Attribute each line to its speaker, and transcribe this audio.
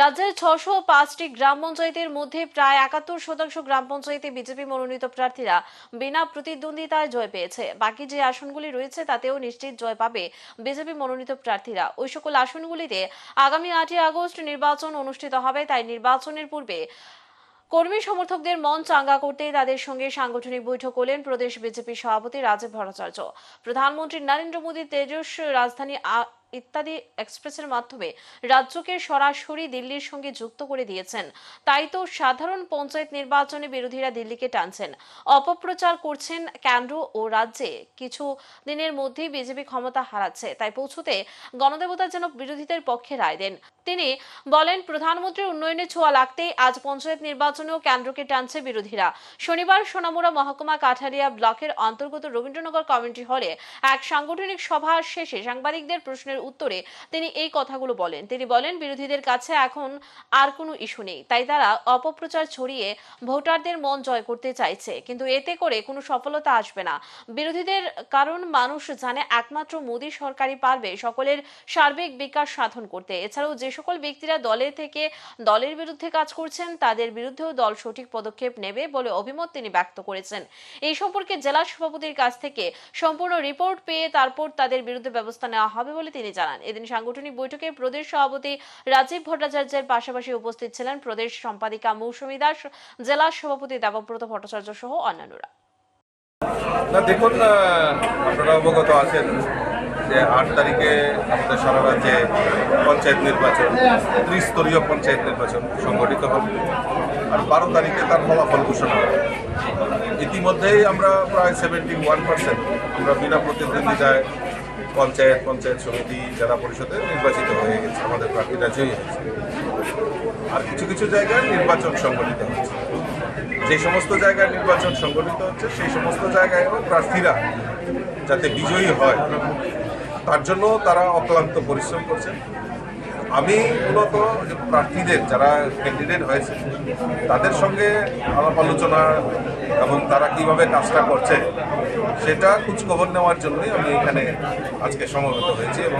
Speaker 1: রাজ্যের ছশো পাঁচটি গ্রাম পঞ্চায়েতের মধ্যে প্রায় একাত্তর শতাংশ গ্রাম পঞ্চায়েতে বিজেপি মনোনীত প্রার্থীরা বিনা প্রতিদ্বন্দ্বিতায় জয় পেয়েছে। বাকি যে আসনগুলি রয়েছে, তাতেও নিশ্চিত জয় পাবে বিজেপি মনোনীত প্রার্থীরা। ওই সকল আসনগুলিতে আগামী আটই আগস্ট নির্বাচন অনুষ্ঠিত হবে। তাই নির্বাচনের পূর্বে কর্মী সমর্থকদের মন চাঙ্গা করতে তাদের সঙ্গে সাংগঠনিক বৈঠক করলেন প্রদেশ বিজেপি সভাপতি রাজীব ভট্টাচার্য। প্রধানমন্ত্রী নরেন্দ্র মোদী তেজস রাজধানী ইত্যাদি এক্সপ্রেসের মাধ্যমে রাজ্যকে সরাসরি দিল্লির সঙ্গে যুক্ত করে দিয়েছেন। তাই তো সাধারণ পঞ্চায়েত নির্বাচনে বিরোধীরা দিল্লিকে টানছেন। অপপ্রচার করছেন কেন্দ্র ও রাজ্যে। কিছু দিনের মধ্যেই বিজেপি ক্ষমতা হারাচ্ছে। তাই পৌঁছতে গণদেবতা যেন বিরোধীদের পক্ষে রায় দেন। তিনি বলেন, প্রধানমন্ত্রীর উন্নয়নের ছোঁয়া লাগতেই আজ পঞ্চায়েত নির্বাচনেও কেন্দ্রকে টানছে বিরোধীরা। শনিবার সোনামুড়া মহকুমা কাঠারিয়া ব্লকের অন্তর্গত রবীন্দ্রনগর কমিউনিটি হলে এক সাংগঠনিক সভা শেষে সাংবাদিকদের প্রশ্নের উত্তরে তিনি এই কথাগুলো বলেন। তিনি বলেন, বিরোধীদের কাছে এখন আর কোনো ইস্যু নেই। তাই তারা অপপ্রচার ছড়িয়ে ভোটারদের মন জয় করতে চাইছে। কিন্তু এতে করে কোনো সফলতা আসবে না। বিরোধীদের কারণ মানুষ জানে, একমাত্র মোদী সরকারই পারবে সকলের সার্বিক বিকাশ সাধন করতে। এছাড়াও যে সকল ব্যক্তিরা দলের থেকে দলের বিরুদ্ধে কাজ করছেন, তাদের বিরুদ্ধেও দল সঠিক পদক্ষেপ নেবে বলে অভিমত তিনি ব্যক্ত করেছেন। এই সম্পর্কে জেলা সভাপতির কাছ থেকে সম্পূর্ণ রিপোর্ট পেয়ে তারপর তাদের বিরুদ্ধে ব্যবস্থা নেওয়া হবে বলে তিনি জানান। এদিন সাংগঠনিক বৈঠকে প্রদেশ সভাপতি রাজীব ভট্টাচার্যের পাশাপাশি উপস্থিত ছিলেন প্রদেশ সম্পাদিকা মৌসুমী দাস, জেলা সভাপতি দেবব্রত ভট্টাচার্য সহ অন্যান্যরা।
Speaker 2: দেখুন আপনারা অবগত আছেন যে আট তারিখে আমাদের সারা রাজ্যে পঞ্চায়েত নির্বাচন, ত্রিস্তরীয় পঞ্চায়েত নির্বাচন সংগঠিত হবে। আর বারো তারিখে তার ফলাফল ঘোষণা হবে। ইতিমধ্যেই আমরা প্রায় সেভেন্টি ওয়ান পার্সেন্ট আমরা বিনা প্রতিদ্বন্দ্বিতায় পঞ্চায়েত পঞ্চায়েত সমিতি, জেলা পরিষদে নির্বাচিত হয়ে গেছে আমাদের প্রার্থীরা জয়ী হয়েছে। আর কিছু কিছু জায়গায় নির্বাচন সংগঠিত হচ্ছে। যে সমস্ত জায়গায় নির্বাচন সংগঠিত হচ্ছে, সেই সমস্ত জায়গায় প্রার্থীরা যাতে বিজয়ী হয়। তার জন্য তারা অক্লান্ত পরিশ্রম করছেন। আমি মূলত প্রার্থীদের যারা ক্যান্ডিডেট হয়েছে, তাদের সঙ্গে আলাপ আলোচনা এবং তারা কীভাবে কাজটা করছে, সেটা খোঁজখবর নেওয়ার জন্যই আমি এখানে আজকে সমবেত হয়েছি এবং